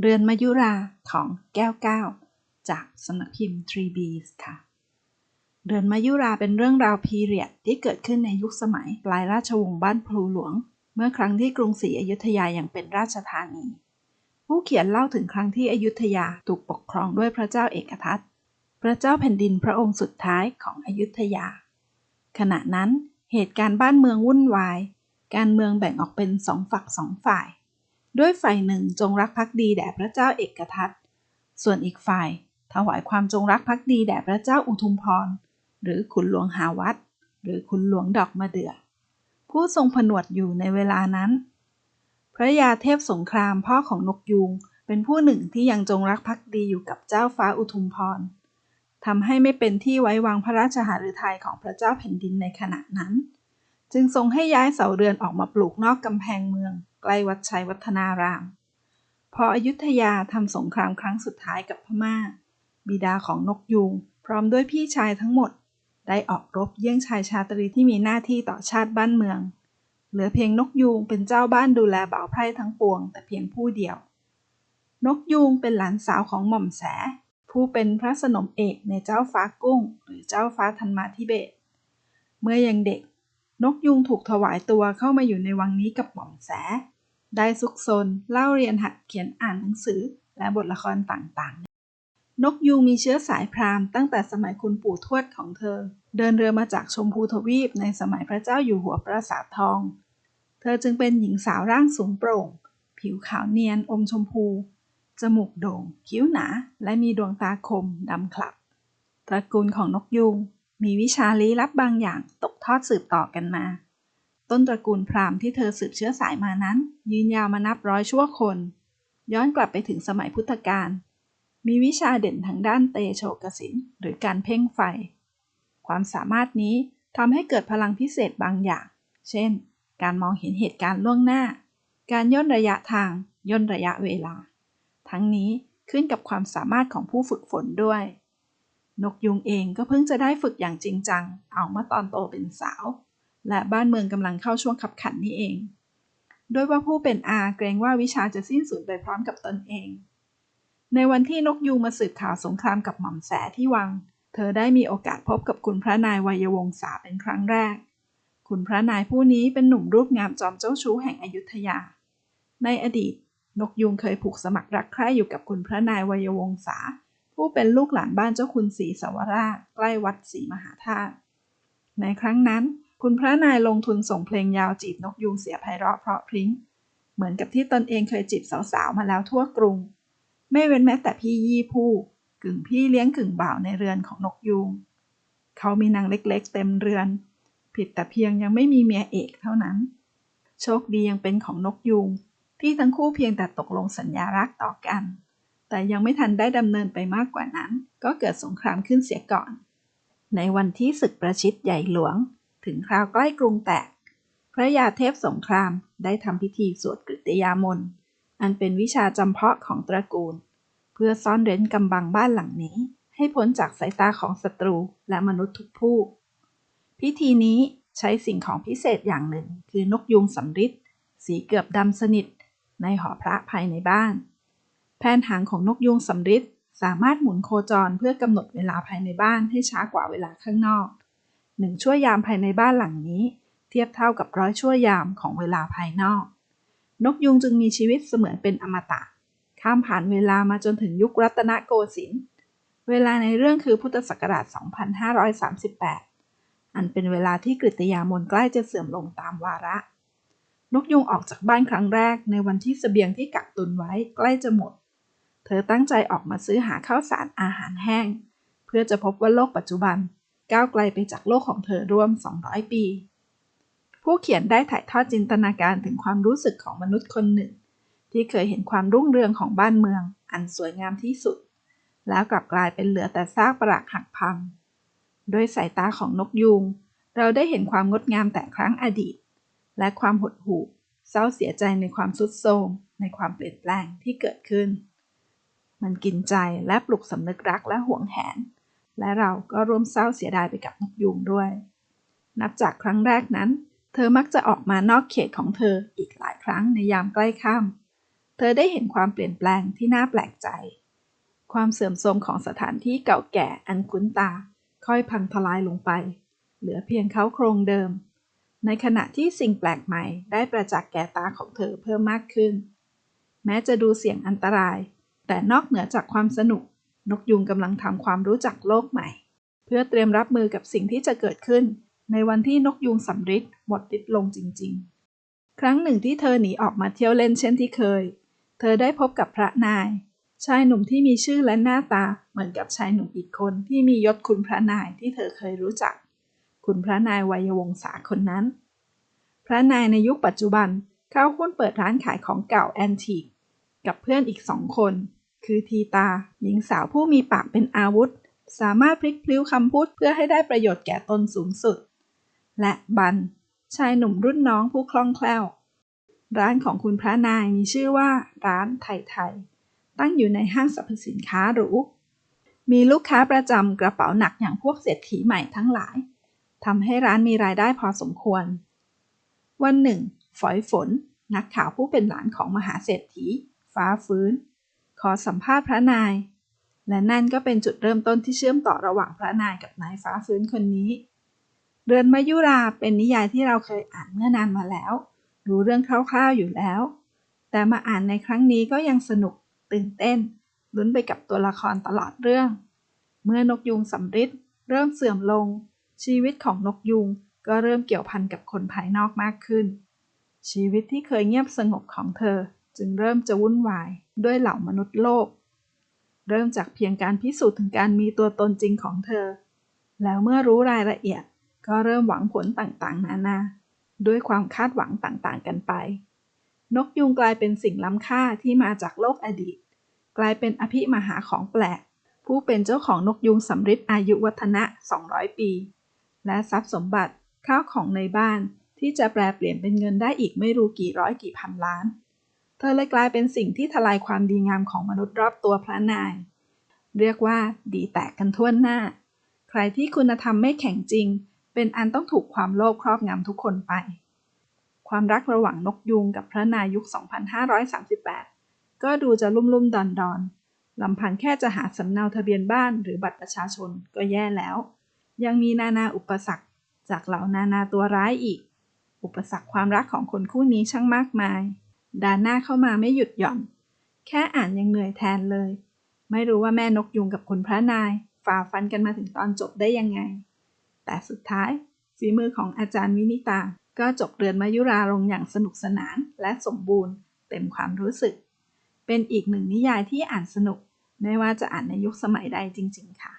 เรือนมายุราของแก้วเก้าจากสำนักพิมพ์ Three Bees ค่ะ เรือนมายุราเป็นเรื่องราวพีเรียดที่เกิดขึ้นในยุคสมัยปลายราชวงศ์บ้านพลูหลวง เมื่อครั้งที่กรุงศรีอยุธยายังเป็นราชธานี ผู้เขียนเล่าถึงครั้งที่อยุธยาถูกปกครองด้วยพระเจ้าเอกทัตพระเจ้าแผ่นดินพระองค์สุดท้ายของอยุธยา ขณะนั้นเหตุการณ์บ้านเมืองวุ่นวาย การเมืองแบ่งออกเป็นสองฝักสองฝ่าย ด้วยฝ่ายหนึ่งจงรักภักดีแด่พระเจ้าเอกทัตส่วนอีกฝ่ายถวายความจงรักภักดีแด่พระเจ้าอุทุมพร หรือขุนหลวงหาวัด หรือขุนหลวงดอกมะเดื่อผู้ทรงผนวดอยู่ในเวลานั้น พระยาเทพสงครามพ่อของนกยูงเป็นผู้หนึ่งที่ยังจงรักภักดีอยู่กับเจ้าฟ้าอุทุมพรทำให้ไม่เป็นที่ไว้วางพระราชหฤทัยของพระเจ้าแผ่นดินในขณะนั้น จึงทรงให้ย้ายเสาเรือนออกมาปลูกนอกกำแพงเมือง ใกล้วัดชัยวัฒนาราม พออยุธยาทำสงครามครั้งสุดท้ายกับพม่า บิดาของนกยูงพร้อมด้วยพี่ชายทั้งหมด ได้ออกรบเยี่ยงชายชาตรีที่มีหน้าที่ต่อชาติบ้านเมือง เหลือเพียงนกยูงเป็นเจ้าบ้านดูแลบ่าวไพร่ทั้งปวง แต่เพียงผู้เดียว นกยูงเป็นหลานสาวของหม่อมแส ผู้เป็นพระสนมเอกในเจ้าฟ้ากุ้ง หรือเจ้าฟ้าธันมาธิเบศเมื่อยังเด็กนกยูงถูกถวายตัวเข้ามาอยู่ในวังนี้กับหม่อมแส ได้ซุกซนเล่าเรียนหัดเขียนอ่านหนังสือและบทละครต่างๆ นกยูงมีเชื้อสายพราหมณ์ตั้งแต่สมัยคุณปู่ทวดของเธอ เดินเรือมาจากชมพูทวีปในสมัยพระเจ้าอยู่หัวปราสาททอง เธอจึงเป็นหญิงสาวร่างสูงโปร่ง ผิวขาวเนียนอมชมพู จมูกโด่ง คิ้วหนา และมีดวงตาคมดำคลับ ตระกูลของนกยูงมีวิชาลี้ลับบางอย่างตกทอดสืบต่อกันมา ต้นตระกูลพราหมณ์ที่เธอสืบเชื้อสายมานั้น ยืนยาวมานับร้อยชั่วคน ย้อนกลับไปถึงสมัยพุทธกาลมีวิชาเด่นทางด้านเตโชกสินหรือการเพ่งไฟ ความสามารถนี้ทำให้เกิดพลังพิเศษบางอย่าง เช่น การมองเห็นเหตุการณ์ล่วงหน้า การย่นระยะทาง ย่นระยะเวลา ทั้งนี้ขึ้นกับความสามารถของผู้ฝึกฝนด้วย นกยุงเองก็เพิ่งจะได้ฝึกอย่างจริงจัง เอามื่อตอนโตเป็นสาว และบ้านเมืองกำลังเข้าช่วงขับขันนี่เองโดยว่าผู้เป็นอาเกรงว่าวิชาจะสิ้นสูญไปพร้อมกับตนเอง ในวันที่นกยูงมาสืบข่าวสงครามกับหม่อมแสที่วัง เธอได้มีโอกาสพบกับคุณพระนายวัยวงศาเป็นครั้งแรก คุณพระนายผู้นี้เป็นหนุ่มรูปงามจอมเจ้าชู้แห่งอยุธยา ในอดีต นกยูงเคยผูกสมัครรักใคร่อยู่กับคุณพระนายวัยวงศาผู้เป็นลูกหลานบ้านเจ้าคุณศรีสวราชใกล้วัดศรีมหาธาตุในครั้งนั้น คุณพระนายลงทุนส่งเพลงยาวจีบนกยูงเสียไพเราะเพราะพริ้ง เหมือนกับที่ตนเองเคยจีบสาวๆมาแล้วทั่วกรุง ไม่เว้นแม้แต่พี่ยี่ผู้กึ่งพี่เลี้ยงกึ่งบ่าวในเรือนของนกยูง เขามีนางเล็กๆ เต็มเรือน ผิดแต่เพียงยังไม่มีเมียเอกเท่านั้น โชคดียังเป็นของนกยูงที่ทั้งคู่เพียงแต่ตกลงสัญญารักต่อกัน แต่ยังไม่ทันได้ดำเนินไปมากกว่านั้น ก็เกิดสงครามขึ้นเสียก่อน ในวันที่ศึกประชิดใหญ่หลวง ถึงคราวใกล้กรุงแตก พระยาเทพสงครามได้ทำพิธีสวดกฤตยามนอันเป็นวิชาจำเพาะของตระกูล เพื่อซ่อนเร้นกำบังบ้านหลังนี้ ให้พ้นจากสายตาของศัตรูและมนุษย์ทุกผู้ พิธีนี้ใช้สิ่งของพิเศษอย่างหนึ่ง คือนกยูงสำริดสีเกือบดำสนิท ในหอพระภายในบ้าน แผ่นหางของนกยูงสำริดสามารถหมุนโคจรเพื่อกำหนดเวลาภายในบ้านให้ช้ากว่าเวลาข้างนอก หนึ่งชั่วยามภายในบ้านหลังนี้ เทียบเท่ากับร้อยชั่วยามของเวลาภายนอก นกยูงจึงมีชีวิตเสมือนเป็นอมตะ ข้ามผ่านเวลามาจนถึงยุครัตนโกสินทร์เวลาในเรื่องคือพุทธศักราช 2538 อันเป็นเวลาที่กฤตยามนใกล้จะเสื่อมลงตามวาระ นกยุงออกจากบ้านครั้งแรกในวันที่เสบียงที่กักตุนไว้ใกล้จะหมด เธอตั้งใจออกมาซื้อหาข้าวสารอาหารแห้ง เพื่อจะพบว่าโลกปัจจุบัน ก้าวไกลไปจากโลกของเธอร่วม 200 ปี ผู้เขียนได้ถ่ายทอดจินตนาการถึงความรู้สึกของมนุษย์คนหนึ่ง ที่เคยเห็นความรุ่งเรืองของบ้านเมือง อันสวยงามที่สุด แล้วกลับกลายเป็นเหลือแต่ซากปรักหักพัง ด้วยสายตาของนกยูงเราได้เห็นความงดงามแต่ครั้งอดีต และความหดหู่ เศร้าเสียใจในความสุดโทรมในความเปลี่ยนแปลงที่เกิดขึ้น มันกินใจและปลุกสำนึกรักและหวงแหน และเราก็ร่วมเศร้าเสียดายไปกับนกยูงด้วย นับจากครั้งแรกนั้น เธอมักจะออกมานอกเขตของเธออีกหลายครั้งในยามใกล้ค่ำเธอได้เห็นความเปลี่ยนแปลงที่น่าแปลกใจ ความเสื่อมโทรมของสถานที่เก่าแก่อันคุ้นตา ค่อยพังทลายลงไป เหลือเพียงเขาโครงเดิม ในขณะที่สิ่งแปลกใหม่ได้ประจักษ์แก่ตาของเธอเพิ่มมากขึ้น แม้จะดูเสี่ยงอันตราย แต่นอกเหนือจากความสนุก นกยุงกำลังทำความรู้จักโลกใหม่ เพื่อเตรียมรับมือกับสิ่งที่จะเกิดขึ้น ในวันที่นกยุงสำริดหมดฤทธิ์ลงจริง ๆ ครั้งหนึ่งที่เธอหนีออกมาเที่ยวเล่นเช่นที่เคย เธอได้พบกับพระนาย ชายหนุ่มที่มีชื่อและหน้าตาเหมือนกับชายหนุ่มอีกคนที่มียศคุณพระนายที่เธอเคยรู้จัก คุณพระนายวัยวงศาคนนั้น พระนายในยุคปัจจุบันเข้าหุ้นเปิดร้านขายของเก่าแอนทีกกับเพื่อนอีกสองคน คือทีตา หญิงสาวผู้มีปากเป็นอาวุธ สามารถพลิกพลิ้วคำพูดเพื่อให้ได้ประโยชน์แก่ตนสูงสุด และบัน ชายหนุ่มรุ่นน้องผู้คล่องแคล่ว ร้านของคุณพระนายมีชื่อว่า ร้านไทยไทย ตั้งอยู่ในห้างสรรพสินค้าหรู มีลูกค้าประจำกระเป๋าหนักอย่างพวกเศรษฐีใหม่ทั้งหลายทำให้ร้านมีรายได้พอสมควร วันหนึ่ง ฝอยฝน นักข่าวผู้เป็นหลานของมหาเศรษฐี ฟ้าฟื้น อสัมภาษณ์พระนาย และนั่นก็เป็นจุดเริ่มต้นที่เชื่อมต่อระหว่างพระนายกับนายฟ้าฟื้นคนนี้ เรือนมายุราเป็นนิยายที่เราเคยอ่านเมื่อนานมาแล้ว รู้เรื่องคร่าวๆอยู่แล้ว แต่มาอ่านในครั้งนี้ก็ยังสนุกตื่นเต้นลุ้นไปกับตัวละครตลอดเรื่อง เมื่อนกยุงสำริดเริ่มเสื่อมลง ชีวิตของนกยุงก็เริ่มเกี่ยวพันกับคนภายนอกมากขึ้น ชีวิตที่เคยเงียบสงบของเธอ จึงเริ่มจะวุ่นวายด้วยเหล่ามนุษย์โลก เริ่มจากเพียงการพิสูจน์ถึงการมีตัวตนจริงของเธอ แล้วเมื่อรู้รายละเอียดก็เริ่มหวังผลต่างๆ นานา ด้วยความคาดหวังต่างๆ กันไป นกยุงกลายเป็นสิ่งล้ำค่าที่มาจากโลกอดีต กลายเป็นอภิมหาของแปลก ผู้เป็นเจ้าของนกยุงสำริดอายุวัฒนะ 200 ปี และทรัพย์สมบัติข้าวของในบ้านที่จะแปลเปลี่ยนเป็นเงินได้อีกไม่รู้กี่ร้อยกี่พันล้าน ธอเลยกลายเป็นสิ่งที่ทลายความดีงามของมนุษย์รอบตัวพระนาย เรียกว่าดีแตกกันทั่วหน้า ใครที่คุณธรรมไม่แข็งจริง เป็นอันต้องถูกความโลภครอบงำทุกคนไป ความรักระหว่างนกยุงกับพระนายยุค 2538 ก็ดูจะลุ่มลุ่มดอนดอนลำพังแค่จะหาสำเนาทะเบียนบ้านหรือบัตรประชาชนก็แย่แล้ว ยังมีนานาอุปสรรคจากเหล่านานาตัวร้ายอีก อุปสรรคความรักของคนคู่นี้ช่างมากมาย ดานหน้าเข้ามาไม่หยุดหย่อน แค่อ่านยังเหนื่อยแทนเลย ไม่รู้ว่าแม่นกยุงกับคุณพระนายฝ่าฟันกันมาถึงตอนจบได้ยังไง แต่สุดท้ายฝีมือของอาจารย์วินิตา ก็จบเรือนมายุราลงอย่างสนุกสนานและสมบูรณ์ เต็มความรู้สึก เป็นอีกหนึ่งนิยายที่อ่านสนุก ไม่ว่าจะอ่านในยุคสมัยใดจริง ๆ ค่ะ